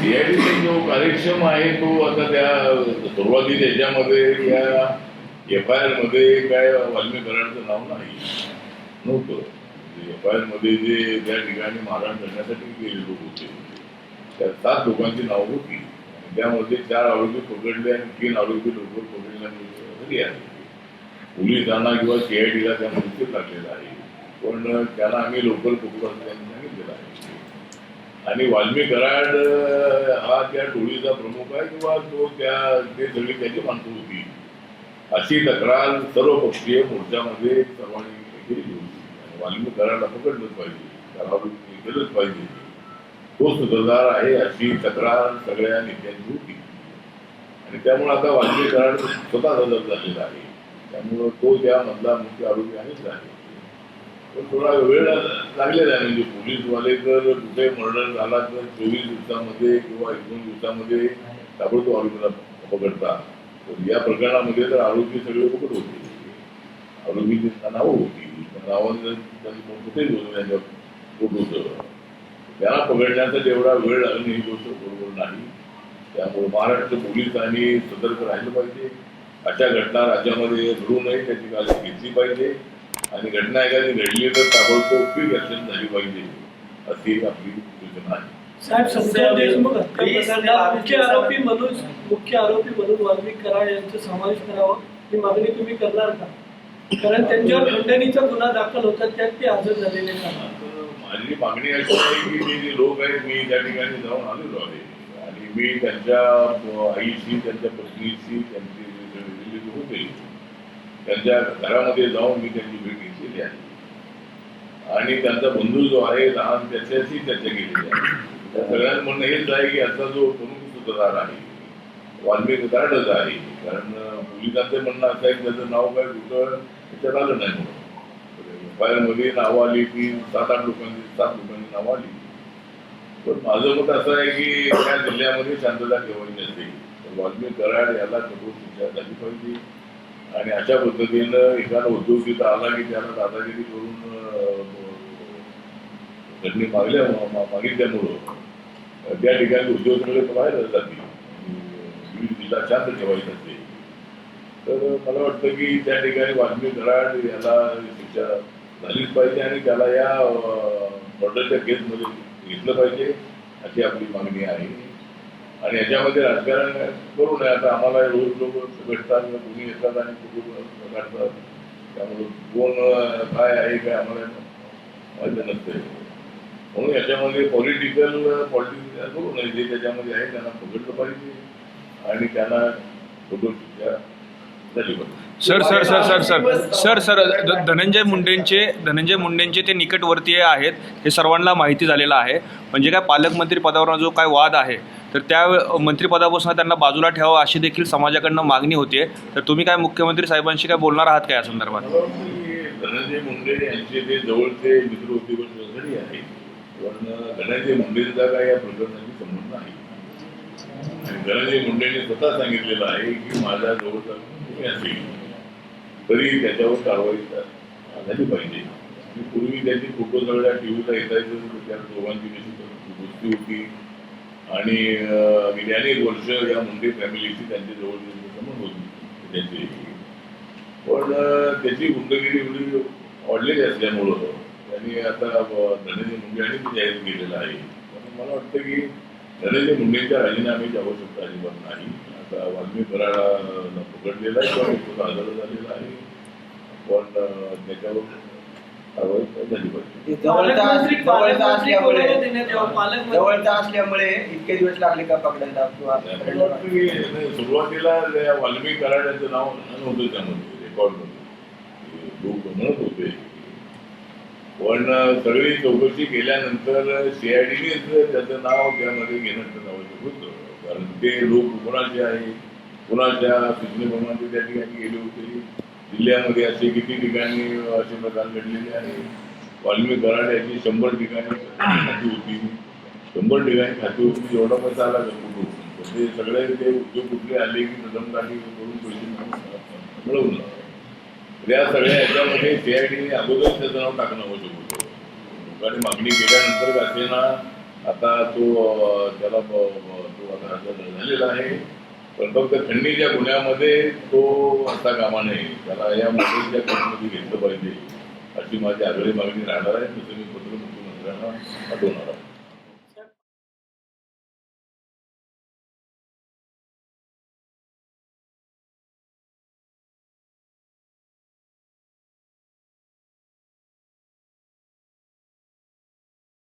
सीआयडीचा जो कार्यक्षम आहे तो आता त्या सुरुवाती त्याच्यामध्ये त्या एफ आय आरमध्ये काय वाल्मी कराडचं नाव नाही. नव्हतं. एफ आय आरमध्ये जे त्या ठिकाणी मारहाण करण्यासाठी गेले लोक होते. त्या सात लोकांची नावं होती. त्यामध्ये चार आरोपी पकडले आणि तीन आरोपी लोक पकडल्यानंतर पोलिसांना किंवा सीआयडीला त्या मृत्यू लागलेला आहे. पण त्यांना आम्ही लोकल पकडू असं त्यांनी सांगितलेलं आहे. आणि वाल्मी कराड हा त्या टोळीचा प्रमुख आहे किंवा तो त्या ते सगळी त्याची माणसं होती. अशी तक्रार सर्वपक्षीय मोर्चामध्ये सर्वांनी केली होती. आणि वाल्मी कराडला पकडलंच पाहिजे. त्याला केलंच पाहिजे. तो सुत्रधार आहे अशी तक्रार सगळ्या नेत्यांची होती आणि त्यामुळे आता वाल्मी कराड स्वतः हजर झालेला आहे. त्यामुळं तो त्यामधला मुख्य आरोपी आहेच आहे. थोडा वेळ लागलेला आहे. म्हणजे पोलीसवाले जर कुठे मर्डर झाला तर चोवीस दिवसामध्ये किंवा एक दोन दिवसामध्ये ताबडतोब आरोपीला पकडतात. तर या प्रकरणामध्ये तर आरोपी सगळे पकड होते. आरोपीची नावं होती. त्या कुठेही होतं त्यांच्या पोट होतं त्याला पकडण्याचा जेवढा वेळ लागणे ही गोष्ट बरोबर नाही. त्यामुळे महाराष्ट्र पोलिसांनी सतर्क राहिलं पाहिजे. अशा घटना राज्यामध्ये घडू नये त्याची काळजी घेतली पाहिजे. आणि घटना एखादी घडली तर ताबडतोब ऍक्शन झाली पाहिजे. अशी आपली सूचना आहे. साहेब संजय देशमुख मुख्य आरोपी म्हणून मुख्य आरोपी म्हणून वाल्मिक कराड यांचा समावेश करावा ही मागणी तुम्ही करणार का? कारण त्यांच्यावर खंडणीचा गुन्हा दाखल होता त्यात ते हजर झालेले माझी मागणी अशी आहे की ते जे लोक आहेत मी त्या ठिकाणी जाऊन आलेलो आहे. आणि मी त्यांच्या आईशी त्यांच्या पत्नीशी त्यांचे होते त्यांच्या घरामध्ये जाऊन मी त्यांची भेट घेतलेली आहे. आणि त्यांचा बंधू जो आहे लहान त्याच्याशी चर्चा केलेली आहे. त्या सगळ्यांचं म्हणणं हेच आहे की आता जो प्रमुख सूत्रधार आहे वाल्मिक उदाहरणच आहे. कारण पोलिसांचं म्हणणं असं आहे की त्याचं नाव काय कुठं त्याच्यात आलं नाही म्हणून. मध्ये नावं आली की सात आठ लोकांची सात लोकांची नावं आली. पण माझं मत असं आहे की या जिल्ह्यामध्ये शांतता ठेवायची असते तर वाल्मिक कराड याला कठोर शिक्षा झाली पाहिजे. आणि अशा पद्धतीनं एखादा उद्योग तिथं आला की त्याला दादागिरी करून घटने मागल्या मागितल्यामुळं त्या ठिकाणी उद्योग सगळे बाहेर जातील आणि जिल्हा शांत ठेवायचा असते. तर मला वाटतं की त्या ठिकाणी वाल्मी कराड याला शिक्षा झालीच पाहिजे आणि त्याला या मर्डरच्या केसमध्ये घेतलं पाहिजे अशी आपली मागणी आहे. आणि याच्यामध्ये राजकारण करू नये. आता आम्हाला रोज लोक भेटतात कोणी येतात आणि कुठून काढतात त्यामुळे कोण काय आहे काय आम्हाला माहिती नसते. म्हणून याच्यामध्ये पॉलिटिकल पॉलिटिक्स करू नये. जे त्याच्यामध्ये आहे त्यांना पकडलं पाहिजे. आणि त्यांना photo sir sir sir sir sir. Sir sir Dhananjay मुंडेंचे Dhananjay मुंडेंचे ते निकटवर्तीय आहेत हे सर्वांना माहिती झालेलं आहे. म्हणजे काय पालकमंत्री पदावर जो काय वाद आहे तर त्या मंत्रिपदापासून त्यांना बाजूला ठेवावं अशी देखील समाजाकडनं मागणी होते तर तुम्ही काय मुख्यमंत्री साहेबांशी काय बोलणार आहात का या संदर्भात? धनंजय मुंडे यांचे ते जवळचे मित्र होते पण घरी आहे पण धनंजय मुंडेचा काय या प्रकरणाशी संबंध नाही. आणि धनंजय मुंडेने स्वतः सांगितलेलं आहे की माझ्या जवळचा तरी त्याच्यावर कारवाई झाली पाहिजे. आणि पूर्वी त्याची फोटो सगळ्या टीव्हीला येतायचं त्या दोघांची कशी गोष्टी होती. आणि अं, गेली अनेक वर्ष या मुंडे फॅमिलीशी त्यांच्या जवळ संबंध होते त्याचे. पण त्याची गुंडगिरी एवढी वाढलेली असल्यामुळं त्यांनी आता धनंजय मुंडे आणि जाहीर केलेलं आहे. मला वाटतं की धनंजय मुंडेंच्या राजीनाम्याची आवश्यकता अजिबात नाही. आता वाल्मी कराडाला पकडलेला आहे किंवा तो हजर झालेला आहे. पण त्याच्यावर जवळचा असल्यामुळे इतके दिवस लागले का पकडायला सुरुवातीला वाल्मी कराड यांचं नाव नव्हतं त्यामध्ये रेकॉर्डमध्ये लोक म्हणत होते. पण सगळी चौकशी केल्यानंतर सीआयडीनेच त्याचं नाव त्यामध्ये घेणं आवश्यक होतं. कारण ते लोक कोणाचे आहे? कोणाच्या सूचनेप्रमाणे त्या ठिकाणी गेले होते? जिल्ह्यामध्ये असे किती ठिकाणी असे प्रकार घडलेले आहे? वाल्मिक कराड शंभर ठिकाणी खाती होती. शंभर ठिकाणी खाती होती जेवढा पैसा आला कुठून ते म्हणजे सगळे ते उद्योग कुठले आले की प्रथम गाठी करून पैसे मिळवून- त्या या सगळ्या आय सीआयडीने अगोदर त्याचं नाव टाकणं आवश्यक होतं. लोकांनी मागणी केल्यानंतर असेना आता तो त्याला तो आता झालेला आहे. पण फक्त थंडीच्या गुन्ह्यामध्ये तो आता कामा नये. त्याला या मुंबईच्या केसमध्ये घेतलं पाहिजे अशी माझी आग्रही मागणी राहणार आहे. तसं मी पत्र मुख्यमंत्र्यांना पाठवणार आहे